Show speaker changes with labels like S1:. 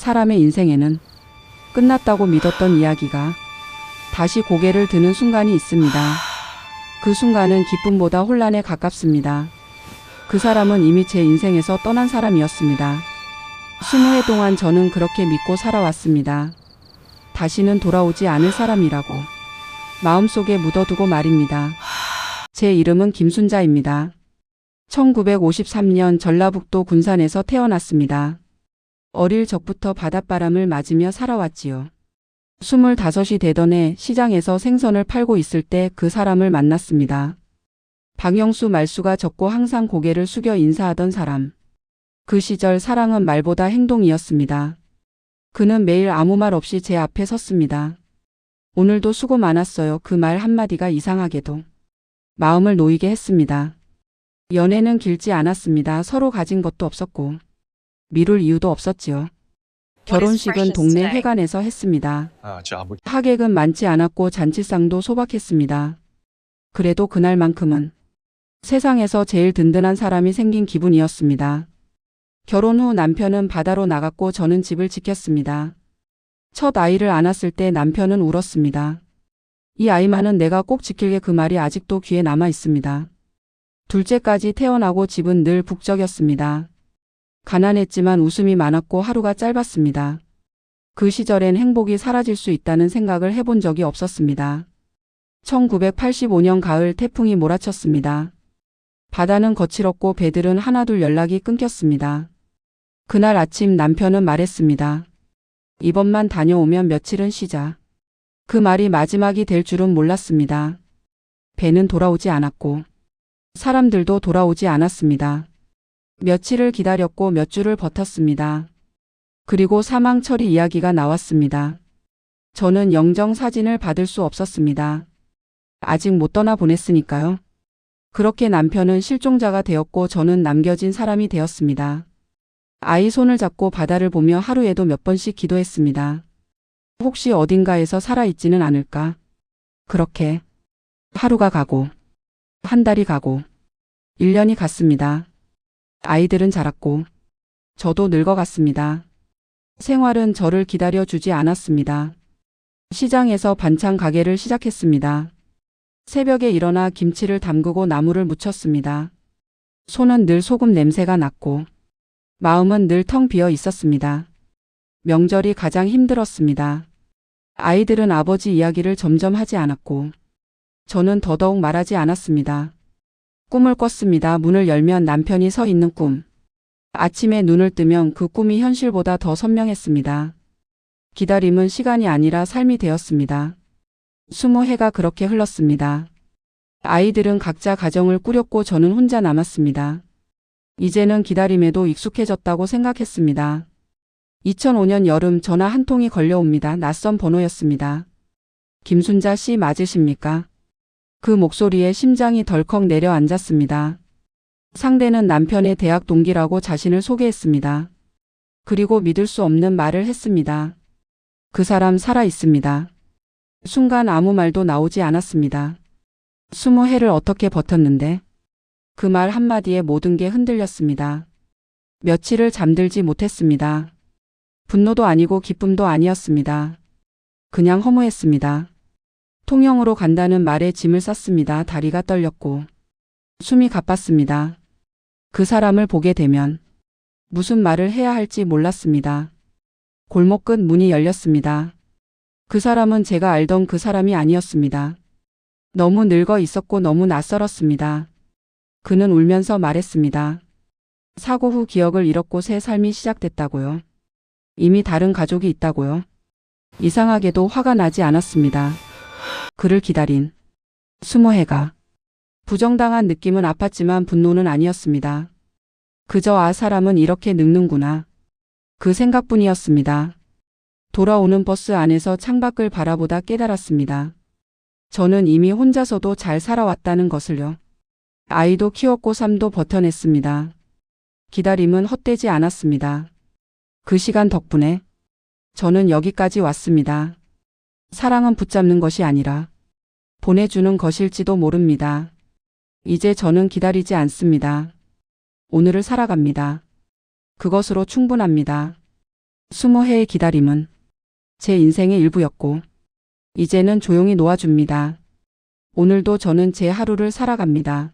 S1: 사람의 인생에는 끝났다고 믿었던 이야기가 다시 고개를 드는 순간이 있습니다. 그 순간은 기쁨보다 혼란에 가깝습니다. 그 사람은 이미 제 인생에서 떠난 사람이었습니다. 스무 해 동안 저는 그렇게 믿고 살아왔습니다. 다시는 돌아오지 않을 사람이라고 마음속에 묻어두고 말입니다. 제 이름은 김순자입니다. 1953년 전라북도 군산에서 태어났습니다. 어릴 적부터 바닷바람을 맞으며 살아왔지요. 25이 되던 해 시장에서 생선을 팔고 있을 때 그 사람을 만났습니다. 박영수 말수가 적고 항상 고개를 숙여 인사하던 사람. 그 시절 사랑은 말보다 행동이었습니다. 그는 매일 아무 말 없이 제 앞에 섰습니다. 오늘도 수고 많았어요. 그 말 한마디가 이상하게도 마음을 놓이게 했습니다. 연애는 길지 않았습니다. 서로 가진 것도 없었고 미룰 이유도 없었지요. 결혼식은 동네 회관에서 했습니다.
S2: 아.
S1: 하객은 많지 않았고 잔치상도 소박했습니다. 그래도 그날만큼은 세상에서 제일 든든한 사람이 생긴 기분이었습니다. 결혼 후 남편은 바다로 나갔고 저는 집을 지켰습니다. 첫 아이를 안았을 때 남편은 울었습니다. 이 아이만은 내가 꼭 지킬게 그 말이 아직도 귀에 남아 있습니다. 둘째까지 태어나고 집은 늘 북적였습니다. 가난했지만 웃음이 많았고 하루가 짧았습니다. 그 시절엔 행복이 사라질 수 있다는 생각을 해본 적이 없었습니다. 1985년 가을 태풍이 몰아쳤습니다. 바다는 거칠었고 배들은 하나둘 연락이 끊겼습니다. 그날 아침 남편은 말했습니다. 이번만 다녀오면 며칠은 쉬자. 그 말이 마지막이 될 줄은 몰랐습니다. 배는 돌아오지 않았고 사람들도 돌아오지 않았습니다. 며칠을 기다렸고 몇 주를 버텼습니다. 그리고 사망 처리 이야기가 나왔습니다. 저는 영정 사진을 받을 수 없었습니다. 아직 못 떠나 보냈으니까요. 그렇게 남편은 실종자가 되었고 저는 남겨진 사람이 되었습니다. 아이 손을 잡고 바다를 보며 하루에도 몇 번씩 기도했습니다. 혹시 어딘가에서 살아있지는 않을까? 그렇게 하루가 가고 한 달이 가고 1년이 갔습니다. 아이들은 자랐고 저도 늙어갔습니다. 생활은 저를 기다려 주지 않았습니다. 시장에서 반찬 가게를 시작했습니다. 새벽에 일어나 김치를 담그고 나물을 무쳤습니다. 손은 늘 소금 냄새가 났고 마음은 늘 텅 비어 있었습니다. 명절이 가장 힘들었습니다. 아이들은 아버지 이야기를 점점 하지 않았고 저는 더더욱 말하지 않았습니다. 꿈을 꿨습니다. 문을 열면 남편이 서 있는 꿈. 아침에 눈을 뜨면 그 꿈이 현실보다 더 선명했습니다. 기다림은 시간이 아니라 삶이 되었습니다. 스무 해가 그렇게 흘렀습니다. 아이들은 각자 가정을 꾸렸고 저는 혼자 남았습니다. 이제는 기다림에도 익숙해졌다고 생각했습니다. 2005년 여름 전화 한 통이 걸려옵니다. 낯선 번호였습니다. 김순자 씨 맞으십니까? 그 목소리에 심장이 덜컥 내려앉았습니다. 상대는 남편의 대학 동기라고 자신을 소개했습니다. 그리고 믿을 수 없는 말을 했습니다. 그 사람 살아 있습니다. 순간 아무 말도 나오지 않았습니다. 스무 해를 어떻게 버텼는데 그 말 한마디에 모든 게 흔들렸습니다. 며칠을 잠들지 못했습니다. 분노도 아니고 기쁨도 아니었습니다. 그냥 허무했습니다. 통영으로 간다는 말에 짐을 쌌습니다. 다리가 떨렸고 숨이 가빴습니다. 그 사람을 보게 되면 무슨 말을 해야 할지 몰랐습니다. 골목 끝 문이 열렸습니다. 그 사람은 제가 알던 그 사람이 아니었습니다. 너무 늙어 있었고 너무 낯설었습니다. 그는 울면서 말했습니다. 사고 후 기억을 잃었고 새 삶이 시작됐다고요. 이미 다른 가족이 있다고요. 이상하게도 화가 나지 않았습니다. 그를 기다린 스무 해가 부정당한 느낌은 아팠지만 분노는 아니었습니다. 그저 아 사람은 이렇게 늙는구나. 그 생각뿐이었습니다. 돌아오는 버스 안에서 창밖을 바라보다 깨달았습니다. 저는 이미 혼자서도 잘 살아왔다는 것을요. 아이도 키웠고 삶도 버텨냈습니다. 기다림은 헛되지 않았습니다. 그 시간 덕분에 저는 여기까지 왔습니다. 사랑은 붙잡는 것이 아니라 보내주는 것일지도 모릅니다. 이제 저는 기다리지 않습니다. 오늘을 살아갑니다. 그것으로 충분합니다. 스무 해의 기다림은 제 인생의 일부였고, 이제는 조용히 놓아줍니다. 오늘도 저는 제 하루를 살아갑니다.